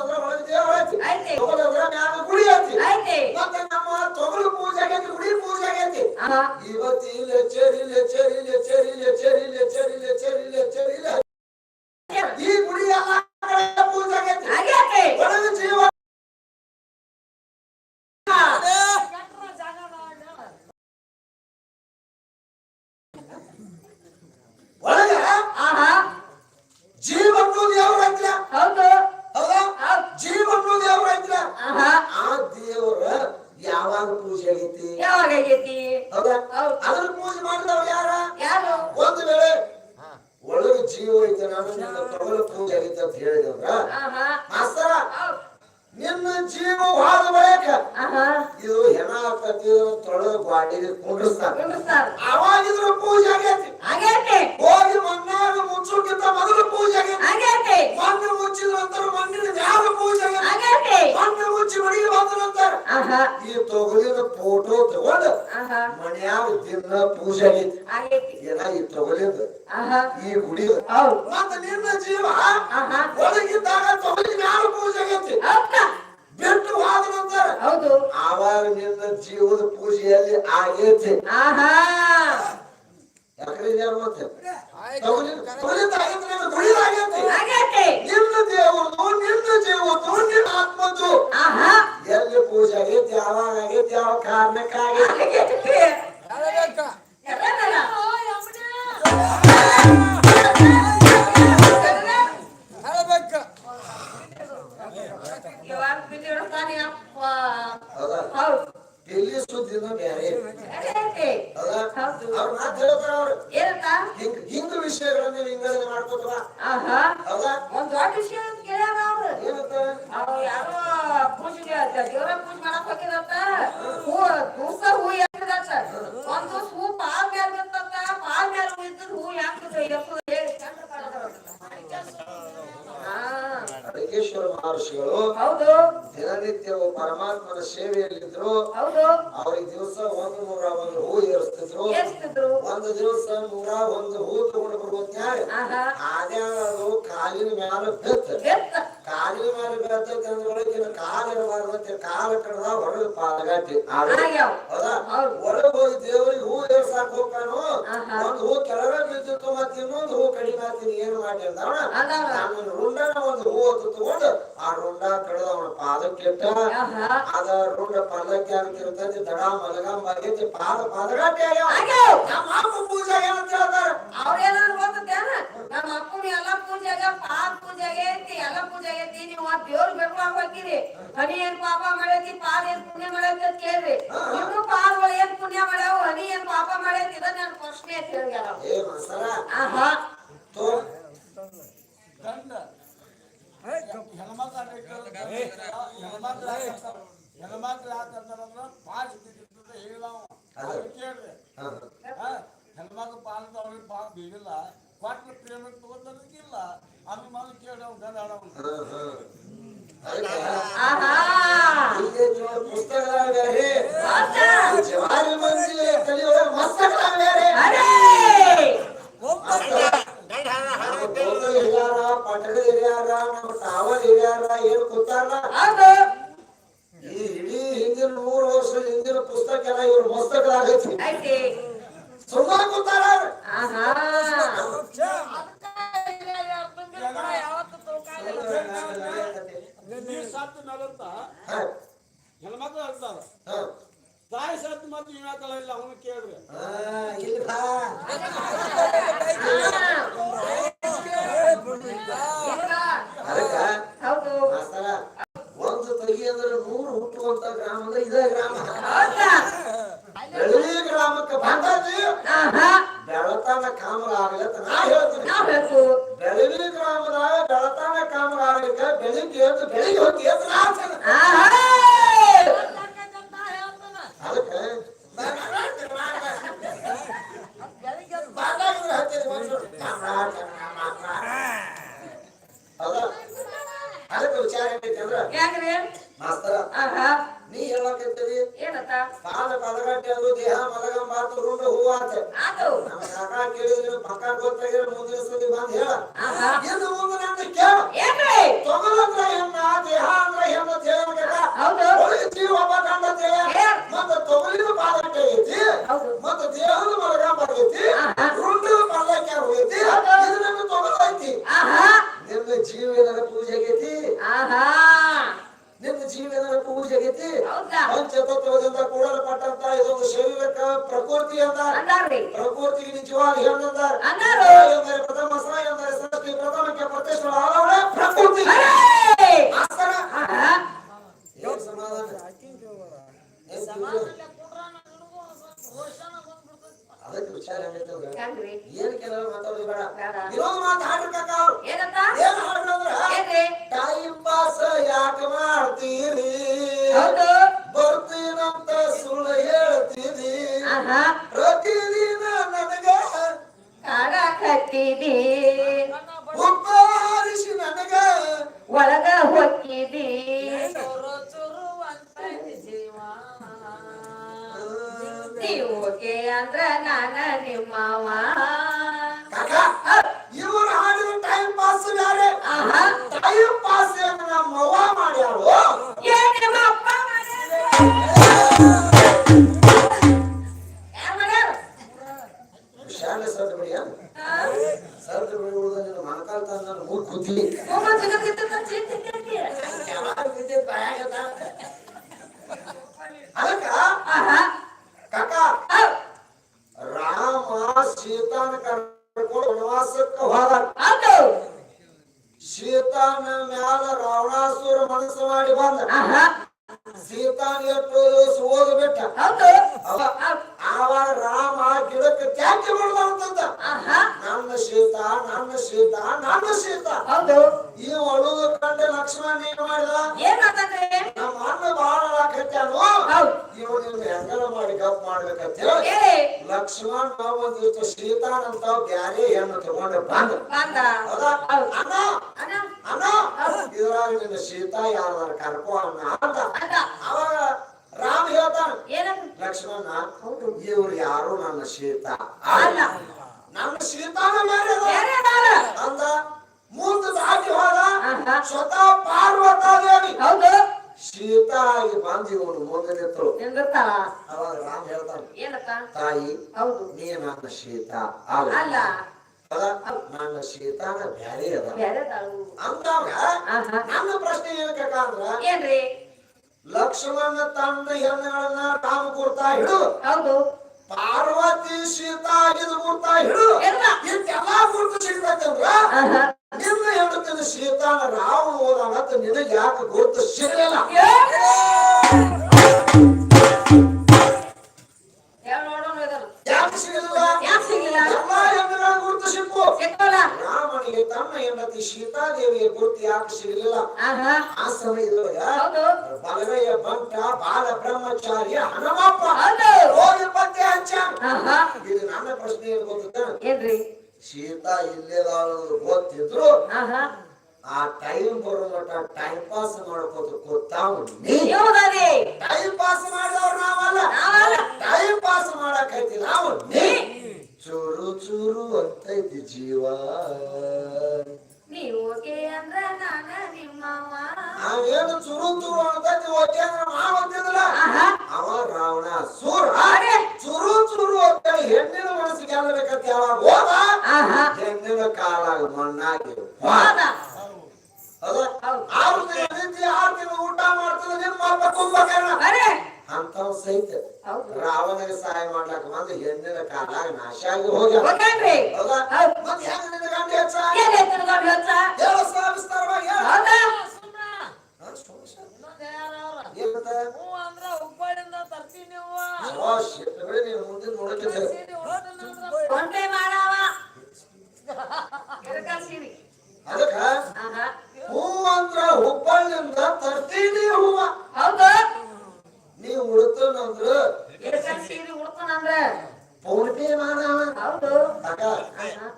ಒಗ್ರ ಒಳಗೆ ದೇವ ಹಚ್ಚಿ ಐತೆ ಒಗ್ರ ಒಗ್ರ ಮ್ಯಾಗ ಗುಡಿ ಹಚ್ಚಿ ಐತೆ ಮತ್ತೆ ನಮ್ಮ ತೊಗಲು ಪೂಜೆ ಆಗೈತಿ ಗುಡಿ ಪೂಜೆ ಆಗೈತಿ ಇವತ್ತಿ ಲೆಚ್ಚರಿ ಲೆಚ್ಚರಿ ಲೆಚ್ಚರಿ ಇದ ಪೂಜಾರಿ ಏನ ಈ ತಗೊಲಿದ ಈ ಗುಡಿ ಮತ್ತ ನಿನ್ನ ಜೀವ ಒಳಗಿದ್ದಾಗ ತಗೊಲಿ ಮ್ಯಾಲ ಪೂಜೆ ಬಿಟ್ಟು ಹೌದು ಆವಾಗ ನಿನ್ನ ಜೀವದ ಪೂಜೆಯಲ್ಲಿ ಆಗೈತಿ. ಯಾಕ್ರಿ ಯಾರು ಮತ್ತೆ? ತಗೊಲಿ Uh-huh. ಏರ್ಸ್ತಿದ್ರು ಒಂದು ದಿವಸ ನೂರ ಒಂದು ಹೂ ತಗೊಂಡು ಬರ್ಬೋದು ಯಾರು ಕಾಲಿನ ಮ್ಯಾಲ ಬೆತ್ತ. ಕಾಲಿನ ಮಾರಿ ಕಾಲ ಕಡದ ಒಳಗೆ ಪಾಲಗಟ್ಟಿ ಹೌದಾ ಒಳಗೆ ಹೋಗಿ ಹೂ ಏರ್ಸಾಕ್ ಹೋಗ್ತಾನು ಹೂ ಕೆಳಗೆ ಬಿದ್ದಿತ್ತು ಮತ್ತೆ ಇನ್ನೊಂದು ಹೂ ಕಡಿಮೆ ಆಗ್ತೀನಿ ಏನು ಮಾಡಿರ್ತಾವ ನನ್ನ ರುಂಡನ ಒಂದು ಹೂ ಹೊತ್ತು ಆ ರುಂಡ ಕಡದ ಅವನ ಪಾದಕ್ಕೆ ಇಟ್ಟ ಅದ ರುಂಡ ಪಲ್ಲಕ್ಕೆ ಆಗ್ತಿರ್ತದೆ ದಡ ಮಲಗ ಮಗೈತಿ ಪಾದ ಪಾದಗಟ್ಟಿ ನಮ್ಮ ಪೂಜೆ ಪೂಜೆಗೆ ಐತಿ ಎಲ್ಲ ಪೂಜೆಗೆ ಐತಿ ನೀವು ಆ ದೇವ್ರ ಬೆಳ್ಕೊಂಡ್ ಹೋಗಿರಿ ಹನಿ ಏನ್ ಪಾಪ ಮಾಡೈತಿ ಪಾಲ್ ಏನ್ ಪುಣ್ಯ ಮಾಡೈತಿ ಅಂತ ಕೇಳ್ರಿ ಇನ್ನು ಪಾಲ್ಗಳು ಏನ್ ಪುಣ್ಯ ಮಾಡ್ಯಾವ ಹನಿ ಏನ್ ಪಾಪ ಮಾಡೈತಿ ಇದನ್ನ ನನ್ ಪ್ರಶ್ನೆ ಐತಿ ಹೇಳ್ಯಾರ ಹೆಣ್ಮಕ್ಳ ಹೆಣ್ಮಕ್ಳ ಹಿಂದಿನ ನೂರು ವರ್ಷ ಹಿಂದಿನ ಪುಸ್ತಕ ಎಲ್ಲ ಇವ್ರ ಮಸ್ತಕದಾಗೈತಿ ಸುಮ್ಮನೆ ಕೂತಾರ ಹೆಣ್ಮಕ್ಳು ಹೇಳ್ತಾರ ತಾಯಿ ಸತ್ತು ಇಲ್ಲ ಅವನು ಕೇಳ್ರಿ ಇಲ್ಲ ಅಂದ್ರೆ ನೂರು ಹುಟ್ಟುವಂತ ಗ್ರಾಮ ಅಂದ್ರೆ ಇದೇ ಗ್ರಾಮ ಬೆಳೆ ಗ್ರಾಮಕ್ಕೆ ಬಂದದ್ದು ಬೆಳತನ ಕಾಮಲಾಗಲತ್ತ ನಾ ಹೇಳ್ತೀನಿ ಮಾಸ್ತರ ನೀ ಹೇಳಕತ್ತೀರಿ ಏನತ್ತ? ಕಾಲ ಅದು ದೇಹ ಮಲಗಂಬಾತು ರುಂಡ ಹೂವ ಅಂತ ಆತು ನಮ್ಮ ಕಾಕ ಕೇಳಿದ್ರೆ ಪಕ್ಕ ಗೊತ್ತಾಗಿರ ಮುಂದಿನ ಸತಿ ಬಂದ್ ಹೇಳ. ಆಹಾ. ಇನ್ನು ಮುಂದೆ ನಂದು ಕೇಳ. ಏನ್ರಿ? ತೊಗಲಂದ್ರ ಹೆಣ್ಣ ದೇಹ ಅಂದ್ರ ಹೆಣ್ಣ ಒಳಗೆ ಜೀವ ಒಬ್ಬ ಕಂಡ ಮತ್ತ ತೊಗಲಿನ ಐತಿ ಮತ್ತ ದೇಹದ ಮಲಗಂಬ ಆಗೈತಿ ಆಹಾ. ರುಂಡದ ಪಾದಕ್ಕೆ ಹೋಗೈತಿ ಹೌದು. ಇದು ನನ್ನ ತೊಗಲ ಐತಿ ಆಹಾ ನಿನ್ನ ಜೀವನದ ಪೂಜೆ ಆಗೈತಿ ಆಹಾ ನಿನ್ನ ಜೀವನದ ಪೂಜೆ ಆಗೈತಿ ಹೌದಾ ಪಂಚತತ್ವದಿಂದ ಕೂಡಲ್ಪಟ್ಟಂತ ಇದೊಂದು ಶರೀರಕ್ಕ ಪ್ರಕೃತಿ ಅಂತ ಪ್ರಕೃತಿಗೆ ನಿಜವಾಗಿ ಹೆಣ್ಣಂದ ಸೀತಾನ ಕರ್ಕೊಂಡು ವನವಾಸಕ್ಕೆ ಹೋದ. ಸೀತಾನ ಮ್ಯಾಲ ರಾವಣಾಸುರ ಮನಸ್ಸು ಮಾಡಿ ಬಂದ ಸೀತಾನ ಎಷ್ಟು ದಿವಸ ಓದು ಬಿಟ್ಟ ಆವಾಗ ರಾಮ ಗಿಡಕ್ಕೆ ತ್ಯಾಜ್ಯ ಮಾಡ್ದಂತಂದ ನನ್ನ ಸೀತಾ ನನ್ನ ಸೀತಾ ನನ್ನ ಸೀತಾ ಹೌದು. ಈ ಅಳುದು ಕಂಡ ಲಕ್ಷ್ಮಣ ಏನ್ ಮಾಡಿದ ನಮ್ಮ ಅನ್ನ ಬಾಳ ಹಾಕತ್ತಾನು ಹೌದು ಇವ್ ನಿಮ್ನ ಹೆಂಗನ ಮಾಡಿ ಗಪ್ ಮಾಡ್ಬೇಕಂತ ಹೇಳಿ ಲಕ್ಷ್ಮಣ ನಾವು ಸೀತಾನ್ ಸೀತಾನಂತ ಬ್ಯಾರೆ ಹೆಣ್ಣು ತಗೊಂಡು ಬಂದ. ಇದ್ರಾಗ ನಿನ್ನ ಸೀತಾ ಯಾರ ಕರ್ಕೋ ಅಣ್ಣ ಅಂತ. ಅವಾಗ ರಾಮ ಹೇಳ್ತಾನ ಲಕ್ಷ್ಮಣ ಇವ್ರು ಯಾರು ನನ್ನ ಸೀತಾ? ಅಲ್ಲ. ನನ್ನ ಸೀತಾನ ಅದ. ಮುಂದೆ ದಾಟಿ ಹೋದ. ಸ್ವತಃ ಪಾರ್ವತಾದೇವಿ. ಹೌದು. ಸೀತಾ ಈ ಬಂದು ಇವನು ಮುಂದೆ ನಿಂತಳು ನಿಂದಿರ್ತಾಳ ಅವಾಗ ರಾಮ್ ಹೇಳ್ತಾನೆ ಏನಕ್ಕ ತಾಯಿ ಹೌದು. ನೀ ನನ್ನ ಸೀತಾ ಅಲ್ಲ. ನನ್ನ ಸೀತಾನ ಬ್ಯಾರೆ ಅದ. ಅಂದಾಗ ನನ್ನ ಪ್ರಶ್ನೆ ಏನಕ್ಕ ಅಂದ್ರ ಏನ್ರಿ? ಲಕ್ಷ್ಮಣ ತನ್ನ ಹೆಣ್ಣುಗಳನ್ನ ರಾಮ ಕೊಡ್ತಾ ಹಿಡು ಹೌದು. ಪಾರ್ವತಿ ಸೀತಾ ಇದು ಕೊಡ್ತಾ ಹಿಡು ಎಲ್ಲ. ಗುರುತು ಆಹಾ. ನಿನ್ನ ಶ್ರೀತಾನ ಸೀತಾನ ಹೋದ ಮತ್ತೆ ನಿನಗೆ ಯಾಕೆ ಗೊತ್ತು? ಸಿಗಲಿಲ್ಲ. ಆ ಟೈಮ್ ಬರೋ ಮಟ್ಟ ಟೈಮ್ ಪಾಸ್ ಮಾಡ್ಕೋದು ಯಾವುದರಿ ಟೈಮ್ ಪಾಸ್ ಮಾಡಿದವ್ರು ನಾವಲ್ಲ. ಟೈಮ್ ಪಾಸ್ ಮಾಡಕೈತಿ ನಾವು ನೀ ಚೂರು ಅಂತ ಅಂತೈತಿ ಜೀವ. ನೀವು ಓಕೆ ಅಂದ್ರ ನಾನ ನಿಮ್ಮವ್ವ ನಾವೇನು ಚುರು ಚುರು ಅಂತ ಓಕೆ ಅಂದ್ರೆ ನಾವು ಅಂತಿದ್ಲ ಆಹಾ. ಅವ ರಾವಣ? ಸೂರ. ಚುರು ಚುರು ಅಂತ ಹೆಣ್ಣಿನ ಮನಸ್ಸು ಗೆಲ್ಲಬೇಕಂತ ಯಾವಾಗ ಹೋದ? ಹೆಣ್ಣಿನ ಕಾಲಾಗ ಮಣ್ಣಾಗಿ ಹೋದ. ಆರು ದಿನ ಆರು ದಿನ ಊಟ ಮಾಡ್ತದೆ ಅಂತ ಕುಂಭಕರ್ಣ ಅಂತವ್ ಸಹಿತ ರಾವಣಗೆ ಸಹಾಯ ಮಾಡ್ಲಕ್ ಬಂದು ಹೆಣ್ಣಿನ ಕಾಲಾಗ ನಾಶ ಆಗಿ ಹೋಗ್ಯಾವ ಗೊತ್ತೇನ್ರಿ ಹೌದಾ. ಹೌದು. ಮತ್ ಹೆಂಗ ನಿನ್ನ ಗಂಡ ಹೆಚ್ಚ ಏನ್ ಎತ್ತಿರ್ಕೊಂಡು ಹೊತ್ತ? ಹೇಳ ವಿಸ್ತಾರವಾಗಿ ಹೇಳ ಹೌದಾ ಹಾ, ಸುಮ್ನೆ ಸರ್. ಏನಂತ? ಶೆಟ್ಟಗಳೇ ನೀನು ಮುಂದೆ ಸೀರಿ ಅದಕ್ಕ ಆಹಾ ಹೂ ಅಂದ್ರ ಹುಬ್ಬಳ್ಳಿಂದ ತರ್ತೀನಿ ಹೂವ ಹೌದು ನೀ ಉಡ್ತನಂದ್ರ ಎದಕ್ಕ ಸೀರೆ ಉಡ್ತಾನಂದ್ರ ಫೋನ್ ಪೇ ಮಾಡವ ಹೌದು ಅಕ್ಕ ಆಹಾ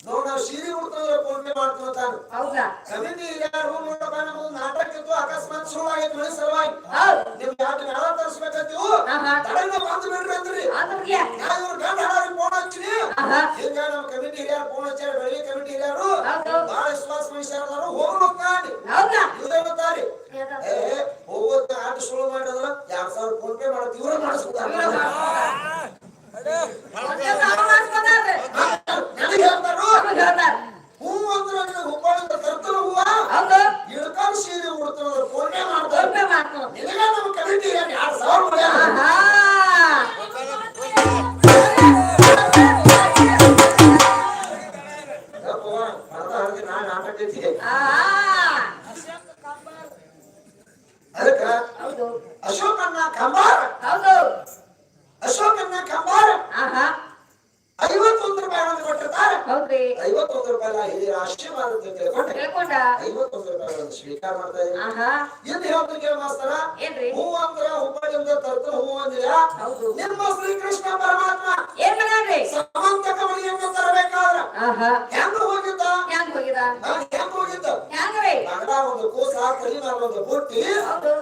ನೋಡ್ ನಾವ್ ಸೀರೆ ಉಡ್ತಂದ್ರ ಫೋನ್ ಪೇ ಮಾಡ್ತಾನ ಹೌದಾ ಕಮಿಟಿ ಯಾರು ನೋಡಪ್ಪ ನಮ್ದು ನಾಟಕ ಇತ್ತು ಅಕಸ್ಮಾತ್ ಶುರು ಆಗೈತೆ ಮನೆ ಸಲುವಾಗಿ ಹೌದು ನಿಮ್ ಯಾಕೆ ನಾಳ ತರಿಸ್ಬೇಕತ್ತೀವು ಆಹಾ. ತಡೆನ ಬಂದು ಬಿಡ್ರಿ ಅಂದ್ರಿ ಅದ್ರಿಗೆ ನಾ ಇವ್ರ ಗಂಡ ಹಾಡಾರಿ ಫೋನ್ ಹಚ್ಚಿನಿ ಆಹಾ ಹಿಂಗ ನಮ್ಮ ಕಮಿಟಿ ಹಿರಿಯರು ಫೋನ್ ಹಚ್ಚಾರ ಬೆಳಿಗ್ಗೆ ಕಮಿಟಿ ಹಿರಿಯರು ಹೌದು. ಬಹಳ ವಿಶ್ವಾಸ ಮನುಷ್ಯರದಾರು ಹೋಗ್ಬೇಕು ಕಾಣಿ ಎದಕ್ಕ? ಏ ಹೋಗೋದ್ ಆಟ ಶುರು ಮಾಡಿದ್ರ ಎರಡ್ ಸಾವಿರ ಫೋನ್ ಪೇ ಇವ್ರ. ನನಗೆ ಹೇಳ್ತಾರು. ಆಹಾ ಅದಕ್ಕ ಅಶೋಕನ್ನ ಕಂಬಾರ. ಅಶೋಕನ್ನ ಕಂಬಾರ. ಐವತ್ತೊಂದು ರೂಪಾಯಿ ಒಂದು ಕೊಟ್ಟಿರ್ತಾರೆ. ಐವತ್ತೊಂದು ರೂಪಾಯಿ ಹಿರಿಯರ ಆಶೀರ್ವಾದ ತಿಳ್ಕೊಂಡು. ಐವತ್ತೊಂದು ರೂಪಾಯಿ ಸ್ವೀಕಾರ ಮಾಡ್ತಾ ಇದ್ದೀನಿ. ಆಹಾ. ಇನ್ನು ಹೇಳ್ತೀನಿ ಮಾಸ್ತರ? ಹೂ ಅಂದ್ರ ಹುಬ್ಬಳ್ಳಿಯಿಂದ ತರ್ತ ಹೂ ಅಂದಿಲ್ಲ. ನಿಮ್ಮ ಶ್ರೀಕೃಷ್ಣ ಪರಮಾತ್ಮ ಏನ್ ಮಾಡ್ಯಾನ್ರಿ? ಸಮಂತಕ ತರಬೇಕಾದ್ರ ಆಹಾ ಹೆಂಗ ಹೋಗಿದ್ದ ಹೆಂಗ್ ಹೋಗಿದ ನಾನ್ ಹೆಂಗ್ ಹೋಗಿದ್ದ ಹೆಂಗ್ರಿ ಕನ್ನಡ ಕಲಿ ಮೇಲೆ ಒಂದು ಬುಟ್ಟಿ ಹೌದು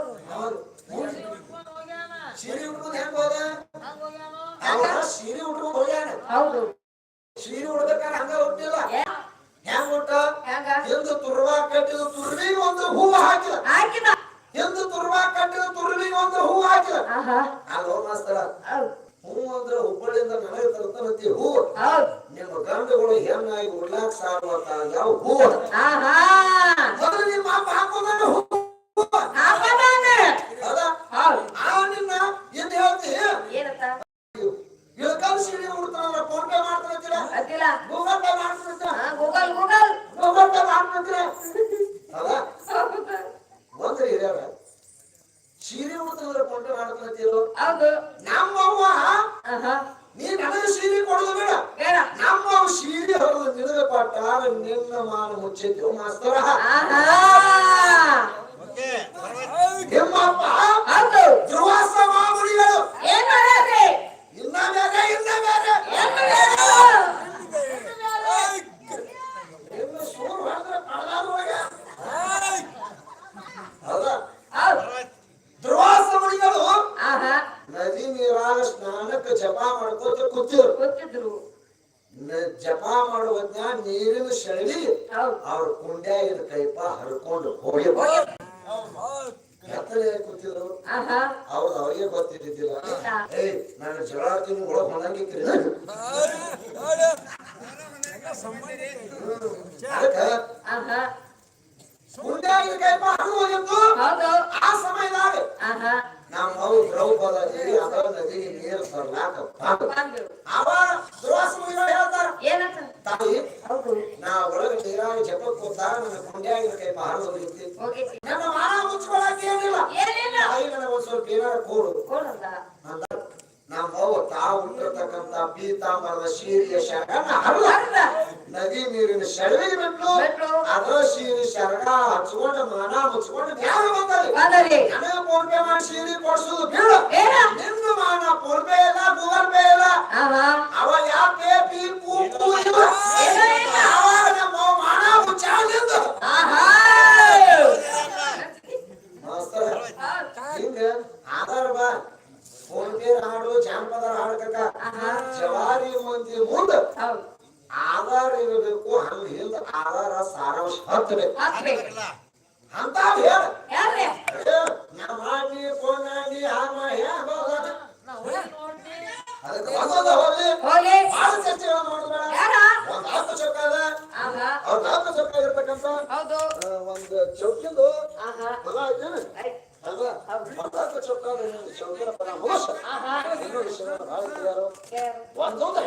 ಸೀರೆ ಉಟ್ಕೊಂಡು ಹೆಂಗ್ ಹೋದ? ಸೀರೆ ಉಟ್ಕೊಂಡು ಹೋಗ್ಯಾನ. ಹೌದು. ಸೀರೆ ಉಡ್ಬೇಕಾದ್ರೆ ಹಂಗ ಹುಟ್ಟಿಲ್ಲ ಹೆಂಗ್ ಹೆಂಗ? ಎಂದು ತುರ್ವಾ ಕಟ್ಟಿದ ತುರ್ವಿಗೆ ಒಂದು ಹೂವು ಹಾಕಿದ. ಎಂದು ತುರ್ವಾ ಕಟ್ಟಿದ ತುರ್ವಿಗೆ ಒಂದು ಹೂವು ಹಾಕಿದ ಆಹಾ ಅಲ್ಲೋ ಮಾಸ್ತರ ಹೌದ್ ಹೂ ಅಂದ್ರೆ ಹುಬ್ಬಳ್ಳಿಯಿಂದ ನನಗೆ ತರ್ತಾನಂತಿ ಹೌದ್. ನಿಮ್ಮ ಗಂಡುಗಳು ಹೆಣ್ಣಾಗಿ ಉಡ್ಲಾಕ್ ಸಾರುವಂತ ಯಾವ ಆಹಾ. ಮೊದಲು ನಿಮ್ಮ ಅಪ್ಪ ಹಾಕೋದ ಹೂವು ಹಾಕೋದಾನ ಅದ ಹೌದ್ ಆ ನಿನ್ನ ಏನ್ ಹೇಳ್ತಿ ಏನಂತ ಇಳಕಲ್ ಸೀರೆ ಉಡ್ತಾನಲ್ಲ ಫೋನ್ ಪೇ ಮಾಡ್ತಾನಂತೀರ ಅದಿಲ್ಲ ಗೂಗಲ್ ಪೇ ಮಾಡ್ತಾನಂತೀರ ಹಾ ಗೂಗಲ್ ಗೂಗಲ್ ಗೂಗಲ್ ಪೇ ಮಾಡ್ತಾನಂತೀರ ಅದ ಹೌದು ಒಂದ್ರಿ ಹಿರಿಯರ ಸೀರೆ ಉಡ್ತಾನಂದ್ರೆ ಫೋನ್ ಪೇ ಮಾಡ್ತಾನಂತೀರೋ ಹೌದು ನಮ್ಮ ಅವ್ವ ಆಹಾ ನೀ ನನಗೆ ಸೀರೆ ಕೊಡೋದು ಬೇಡ ಬೇಡ ನಮ್ಮ ಅವ್ವ ಸೀರೆ ಹೊರದು ನಿನಗೆ ಪಟ್ಟಾರ ನಿನ್ನ ಮುಚ್ಚಿದ್ದು ಮಾಸ್ತರ. ನಿಮ್ಮಪ್ಪ ಏನ್ ಮಾಡ್ಯಾರ್ರಿ ಇನ್ನ ಬೇರೆ ಇನ್ನ ಬೇರೆ. ಇನ್ನು ಸೂರ್ ಹೌದಾ? ನದಿ ನೀರಾಗ ಸ್ನಾನಕ್ಕೆ ಜಪ ಮಾಡ್ಕೋತ ಕೂತಿದ್ರು. ಗೊತ್ತಿದ್ರು ನ- ಜಪ ಮಾಡುವ ಹೊತ್ನ್ಯಾಗ ನೀರಿನ ಶೈಲಿ ಅವ್ರ ಕುಂಡ್ಯಾಗಿನ ಕೈಪ ಹರ್ಕೊಂಡು ಹೋಗಿ ಎತ್ತಲೆ ಕೂತಿದ್ರು? ಆಹಾ. ಅವ್ರು ಅವ್ರಿಗೆ ಗೊತ್ತಿದ್ದಿಲ್ಲ ಏಯ್ ನಾನು ಜಗಳಾಡ್ತೀನಿ ಒಳಗ್ ಕುಂಡ್ಯಾಗಿನ ಕೈಪ ಹೋಗಿತ್ತು ಆ ಸಮಯದಾಗ ಆಹಾ. ನಮ್ಮ ಅವ್ರು ದ್ರೌಪದಿ ಅದ ನದಿಗೆ ನೀರು ತರ್ಲಾಕ ಅವ ತಾಯಿ ನಾ ಒಳಗೆ ನೀರಾಗ ಜಪಕ್ ಕೂತಾಗ ನನ್ನ ಕುಂಡ್ಯಾಗಿನ ಕೈ ಬಹಳ ಹೋಗಿತ್ತು ನನ್ನ ಮಾನ ಮುಚ್ಕೊಳಕ್ ಏನಿಲ್ಲ. ತಾಯಿ ನನಗೆ ಒಂದ್ ಸ್ವಲ್ಪ ಏನಾರ ಕೊಡು. ನಮ್ಮ ಅವ್ವ ತಾವು ಉಟ್ಟಿರ್ತಕ್ಕಂತ ಪೀತಾಂಬರದ ಶೀರಿಯ ಶರಣ ಹರಿದ. ನದಿ ನೀರಿನ ಸೆಳವಿಗೆ ಬಿಟ್ಟು ಅದರ ಶೀರಿ ಶರಣ ಹಚ್ಕೊಂಡು ಮಾನ ಮುಚ್ಕೊಂಡು ಬಂದಲ್ಲಿ ಬಂದರಿ ನನಗೆ ಫೋನ್ ಪೇ ಮಾಡಿ ಶೀರಿ ಕೊಡ್ಸುದು ಬೇಡ ನಿಂದು ಮಾನ ಫೋನ್ ಪೇ ಇಲ್ಲ ಗೂಗಲ್ ಪೇ ಇಲ್ಲ ಆಹಾ ಅವ ಯಾ ಪೇ ಪಿ ಪೂ ಪೂ ಇಲ್ಲ ಇಲ್ಲ, ಇಲ್ಲ. ಅವಾಗ ನಮ್ಮ ಅವ್ವ ಮಾನ ಮುಚ್ಚಾಳಿಂದ ಆಹಾ ಮಾಸ್ತರ ಹೌದ್. ಹಿಂಗ ಆಧಾರ ಬಾ ಫೋನ್ ಪೇ ಹಾಡು ಜಾನಪದ ಹಾಡ್ಕಕ ಆಹಾ. ಜವಾರಿ ಮಂದಿ ಮುಂದ ಹೌದ್ ಆಧಾರ ಇರಬೇಕು ಹಂಗ ಹಿಂದ ಆಧಾರ ಸಾರಾಂಶ ಹತ್ತಬೇಕು ಹಾಕ್ಬೇಕು ಅಂತ ಹೇಳ. ಯಾರ್ರಿ? ನಾ ಮಾಡಿ ಫೋನ್ ಮಾಡಿ ಹಾಗ ಮಾಡಿ ಅದಕ್ಕೆ ಒಂದೊಂದು ಹೋಗ್ಲಿ. ಹೋಗಿ ಭಾಳ ಚರ್ಚೆ ಮಾಡೋದು ಒಂದ್ ಹತ್ತು ಚೌಕ ಅದ. ಆಹಾ ಅವ್ರ ಹತ್ತು ಚೌಕ ಇರ್ತಕ್ಕಂತ ಒಂದ್ ಚೌಕಿಂದು. ಹೊಲ ಐತೇನು? ಚೌಕ ಚೌಕಿನ ಪರ ಇನ್ನೊಂದು ಭಾಳ ಇದ್ದಾರೆ? ಒಂದೊಂದು